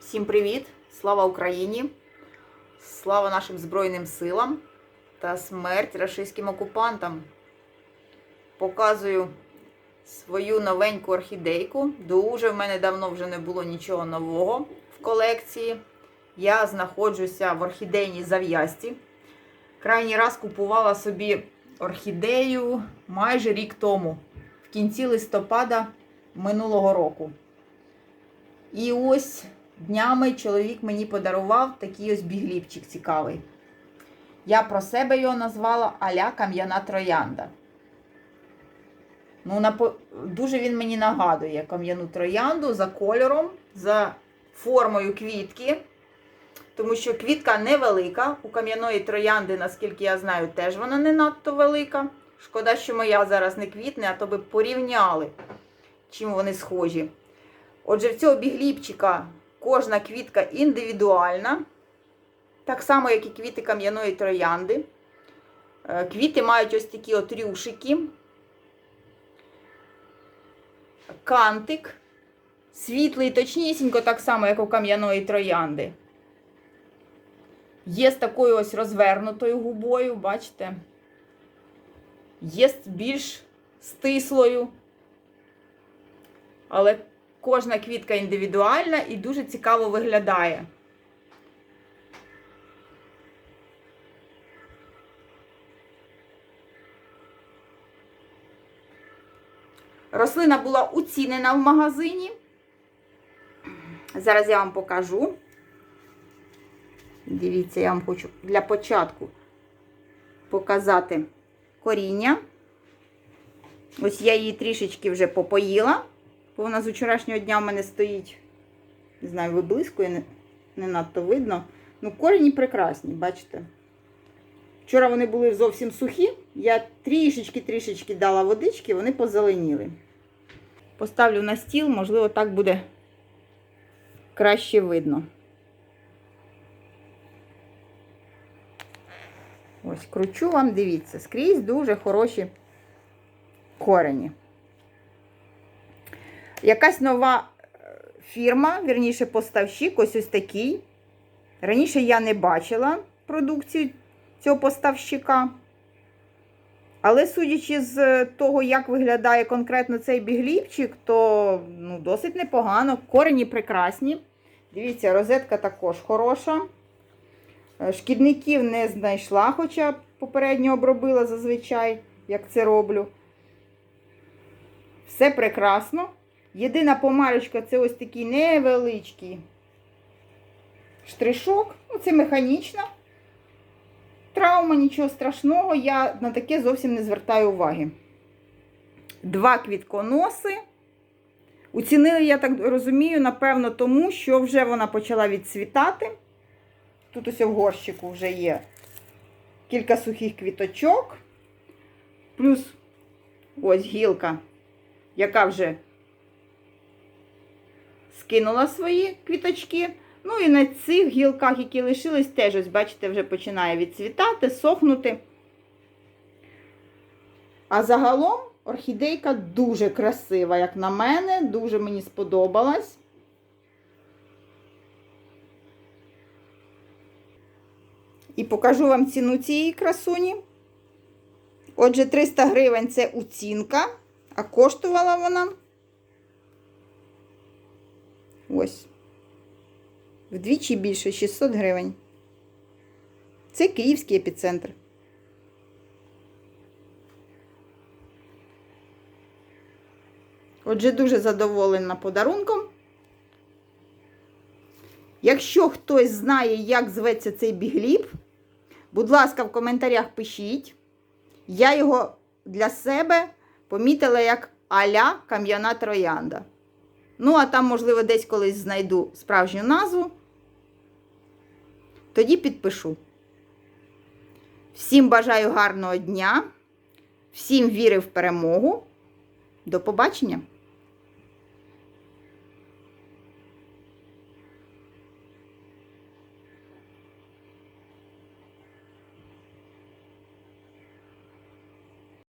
Всім привіт! Слава Україні! Слава нашим Збройним силам та смерть рашистським окупантам. Показую свою новеньку орхідейку. Дуже в мене давно вже не було нічого нового в колекції. Я знаходжуся в орхідейній зав'язці. Крайній раз купувала собі орхідею майже рік тому, в кінці листопада минулого року. І ось днями чоловік мені подарував такий ось бігліпчик цікавий. Я про себе його назвала Аля Кам'яна Троянда. Ну, напо- Дуже він мені нагадує кам'яну троянду за кольором, за формою квітки. Тому що квітка невелика. У кам'яної троянди, наскільки я знаю, теж вона не надто велика. Шкода, що моя зараз не квітне, а то би порівняли, чим вони схожі. Отже, в цього бігліпчика кожна квітка індивідуальна, так само, як і квіти кам'яної троянди. Е, Квіти мають ось такі от рюшики, кантик, світлий, точнісінько, так само, як у кам'яної троянди. Є з такою ось розвернутою губою, бачите? Є більш стислою. Але кожна квітка індивідуальна і дуже цікаво виглядає. Рослина була уцінена в магазині. Зараз я вам покажу. Дивіться, я вам хочу для початку показати коріння. Ось я її трішечки вже попоїла, бо вона з вчорашнього дня в мене стоїть. Не знаю, виблискує, не, не надто видно. Ну, корені прекрасні, бачите? Вчора вони були зовсім сухі. Я трішечки-трішечки дала водички, вони позеленіли. Поставлю на стіл, можливо, так буде краще видно. Ось, кручу вам, дивіться, скрізь дуже хороші корені. Якась нова е, фірма, вірніше, поставщик, ось ось такий. Раніше я не бачила продукцію цього поставщика. Але судячи з того, як виглядає конкретно цей бігліпчик, то ну, досить непогано. Корені прекрасні. Дивіться, розетка також хороша. Е, Шкідників не знайшла, хоча попередньо обробила зазвичай, як це роблю. Все прекрасно. Єдина помарочка це ось такий невеличкий штришок. Ну, це механічна травма, нічого страшного, я на таке зовсім не звертаю уваги. Два квітконоси. Уцінили, я так розумію, напевно, тому що вже вона почала відцвітати. Тут ось в горщику вже є кілька сухих квіточок. Плюс ось гілка, яка вже скинула свої квіточки. Ну і на цих гілках, які лишились, теж, ось, бачите, вже починає відцвітати, сохнути. А загалом орхідейка дуже красива, як на мене, дуже мені сподобалась. І покажу вам ціну цієї красуні. Отже, 300 гривень це оцінка, а коштувала вона ось. Вдвічі більше 600 гривень. Це київський епіцентр. Отже, дуже задоволена подарунком. Якщо хтось знає, як зветься цей бігліп, будь ласка, в коментарях пишіть. Я його для себе помітила як аля кам'яна троянда. Ну, а там, можливо, десь колись знайду справжню назву. Тоді підпишу. Всім бажаю гарного дня, всім віри в перемогу. До побачення!